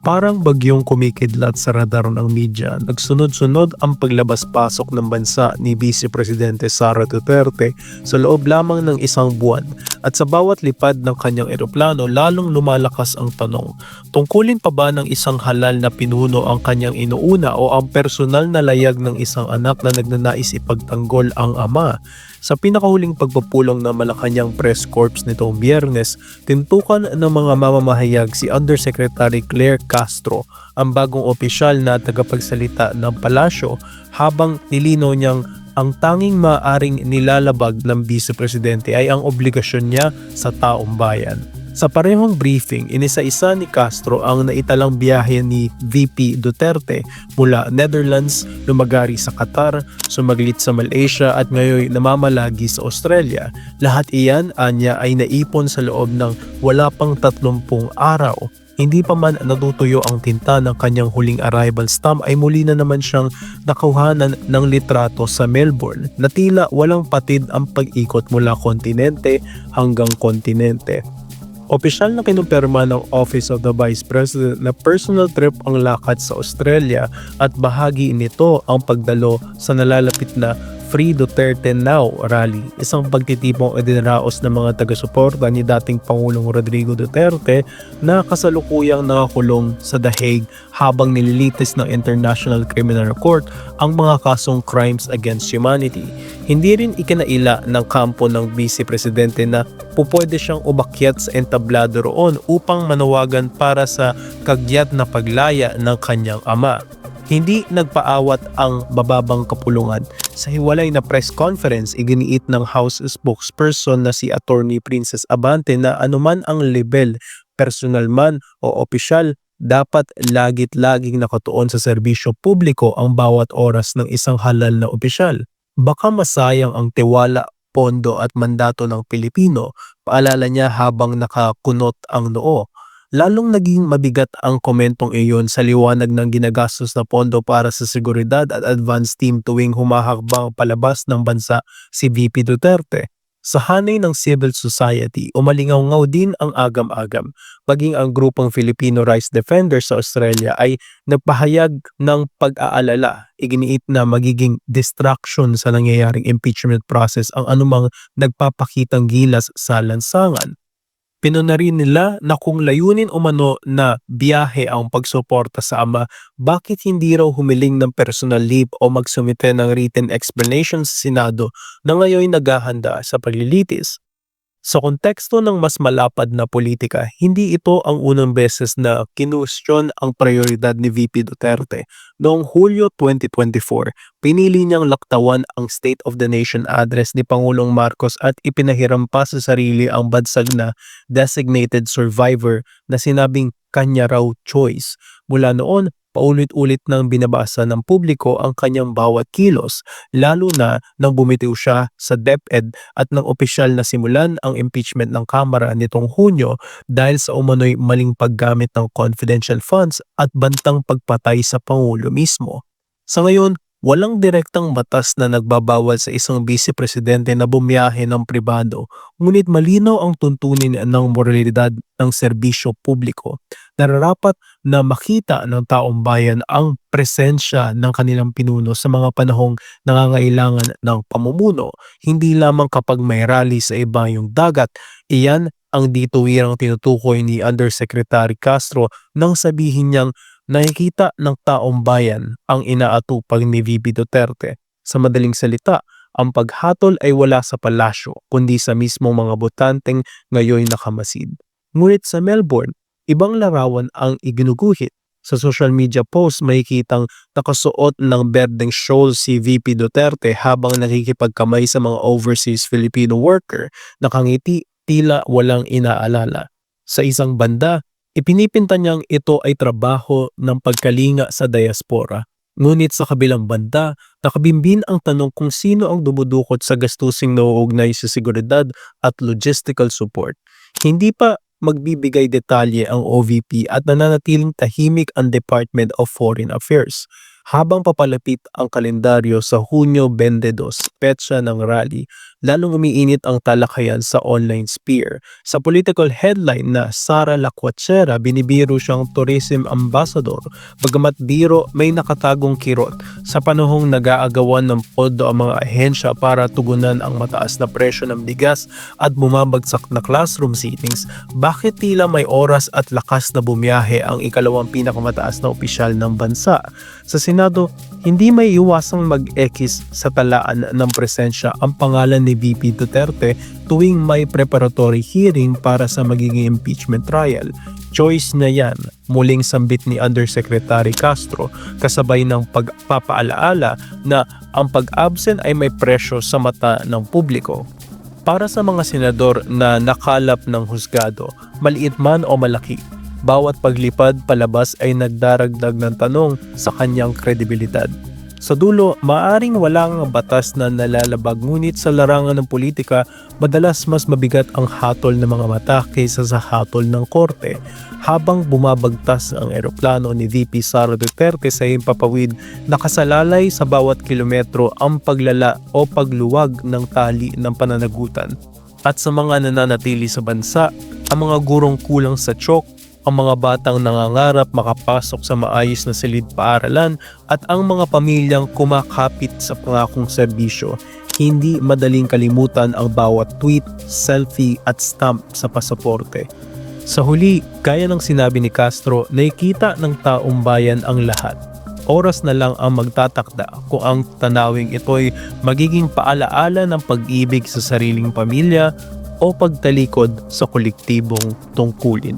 Parang bagyong kumikidlat sa radar ng media, nagsunod-sunod ang paglabas-pasok ng bansa ni Vice Presidente Sara Duterte sa loob lamang ng isang buwan at sa bawat lipad ng kanyang eroplano lalong lumalakas ang tanong, tungkulin pa ba ng isang halal na pinuno ang kanyang inuuna o ang personal na layag ng isang anak na nagnanais ipagtanggol ang ama? Sa pinakahuling pagpupulong ng Malacanang Press Corps nitong biyernes, tintukan ng mga mamamahayag si Undersecretary Claire Castro, ang bagong opisyal na tagapagsalita ng palasyo habang nilino niyang ang tanging maaring nilalabag ng Vice Presidente ay ang obligasyon niya sa taong bayan. Sa parehong briefing, inisa-isa ni Castro ang naitalang biyahe ni VP Duterte mula Netherlands, lumagari sa Qatar, sumaglit sa Malaysia at ngayon namamalagi sa Australia. Lahat iyan, anya, ay naipon sa loob ng wala pang 30 araw. Hindi pa man natutuyo ang tinta ng kanyang huling arrival stamp ay muli na naman siyang nakuhanan ng litrato sa Melbourne na tila walang patid ang pag-ikot mula kontinente hanggang kontinente. Opisyal na kinumpirma ng Office of the Vice President na personal trip ang lakad sa Australia at bahagi nito ang pagdalo sa nalalapit na Free Duterte Now rally, isang pagtitipong idinaraos ng mga taga-suporta ni dating Pangulong Rodrigo Duterte na kasalukuyang nakakulong sa The Hague habang nililitis ng International Criminal Court ang mga kasong crimes against humanity. Hindi rin ikinaila ng kampo ng Vice Presidente na pupwede siyang umakyat sa entablado roon upang manawagan para sa kagyat na paglaya ng kanyang ama. Hindi nagpaawat ang bababang kapulungan. Sa hiwalay na press conference, iginiit ng House spokesperson na si Attorney Princess Abante na anuman ang level, personal man o opisyal, dapat lagit-laging nakatuon sa serbisyo publiko ang bawat oras ng isang halal na opisyal. Baka masayang ang tiwala, pondo at mandato ng Pilipino, paalala niya habang nakakunot ang noo. Lalong naging mabigat ang komentong iyon sa liwanag ng ginagastos na pondo para sa seguridad at advance team tuwing humahakbang palabas ng bansa si VP Duterte. Sa hanay ng civil society, umalingaw din ang agam-agam. Maging ang grupong Filipino Rights Defenders sa Australia ay nagpahayag ng pag-aalala. Iginiit na magiging distraction sa nangyayaring impeachment process ang anumang nagpapakitang gilas sa lansangan. Pinuna rin nila na kung layunin umano na biyahe ang pagsuporta sa ama, bakit hindi raw humiling ng personal leave o magsumite ng written explanation sa Senado na ngayon naghahanda sa paglilitis? Sa konteksto ng mas malapad na politika, hindi ito ang unang beses na kinustyon ang prioridad ni VP Duterte. Noong Hulyo 2024, pinili niyang laktawan ang State of the Nation address ni Pangulong Marcos at ipinahiram pa sa sarili ang badsag na designated survivor na sinabing kanya raw choice. Mula noon, paulit-ulit nang binabasa ng publiko ang kanyang bawat kilos, lalo na nang bumitiw siya sa DepEd at nang opisyal na simulan ang impeachment ng Kamara nitong Hunyo dahil sa umano'y maling paggamit ng confidential funds at bantang pagpatay sa Pangulo mismo. Sa ngayon, Walang direktang batas na nagbabawal sa isang vice presidente na bumiyahe ng pribado, ngunit malinaw ang tuntunin ng moralidad ng serbisyo publiko. Nararapat na makita ng taong bayan ang presensya ng kanilang pinuno sa mga panahong nangangailangan ng pamumuno, hindi lamang kapag may rally sa iba yung dagat. Iyan ang dituwirang tinutukoy ni Undersecretary Castro nang sabihin niyang nakikita ng taong bayan ang inaatupag ni VP Duterte. Sa madaling salita, ang paghatol ay wala sa palasyo kundi sa mismong mga botanteng ngayon nakamasid. Ngunit sa Melbourne, ibang larawan ang iginuguhit. Sa social media post may kitang nakasuot ng berdeng shawl si VP Duterte habang nakikipagkamay sa mga overseas Filipino worker, nakangiti tila walang inaalala. Sa isang banda, Ipinipinta niyang ito ay trabaho ng pagkalinga sa diaspora. Ngunit sa kabilang banda, nakabimbin ang tanong kung sino ang dumudukot sa gastusing nauugnay sa seguridad at logistical support. Hindi pa magbibigay detalye ang OVP at nananatiling tahimik ang Department of Foreign Affairs. Habang papalapit ang kalendaryo sa Hunyo 22, petsa ng rally, lalong umiinit ang talakayan sa online sphere. Sa political headline na Sara Lacuachera, binibiro siyang tourism ambassador. Bagamat biro, may nakatagong kirot. Sa panahong nag-aagawan ng podo ang mga ahensya para tugunan ang mataas na presyo ng bigas at bumabagsak na classroom seatings, bakit tila may oras at lakas na bumiyahe ang ikalawang pinakamataas na opisyal ng bansa? Sa Senado, hindi may iwasang mag-ekis sa talaan ng presensya ang pangalan ni VP Duterte tuwing may preparatory hearing para sa magiging impeachment trial. Choice na yan, muling sambit ni Undersecretary Castro kasabay ng pagpapaalaala na ang pag-absent ay may presyo sa mata ng publiko. Para sa mga senador na nakalap ng husgado, maliit man o malaki, bawat paglipad palabas ay nagdaragdag ng tanong sa kanyang kredibilidad. Sa dulo, maaring walang batas na nalalabag ngunit sa larangan ng politika, madalas mas mabigat ang hatol ng mga mata kaysa sa hatol ng korte. Habang bumabagtas ang eroplano ni VP Sara Duterte sa himpapawid, nakasalalay sa bawat kilometro ang paglala o pagluwag ng tali ng pananagutan. At sa mga nananatili sa bansa, ang mga gurong kulang sa chok, ang mga batang nangangarap makapasok sa maayos na silid paaralan at ang mga pamilyang kumakapit sa pangakong serbisyo, hindi madaling kalimutan ang bawat tweet, selfie at stamp sa pasaporte. Sa huli, gaya ng sinabi ni Castro, nakikita ng taong bayan ang lahat. Oras na lang ang magtatakda kung ang tanawing ito'y magiging paalaala ng pag-ibig sa sariling pamilya o pagtalikod sa kolektibong tungkulin.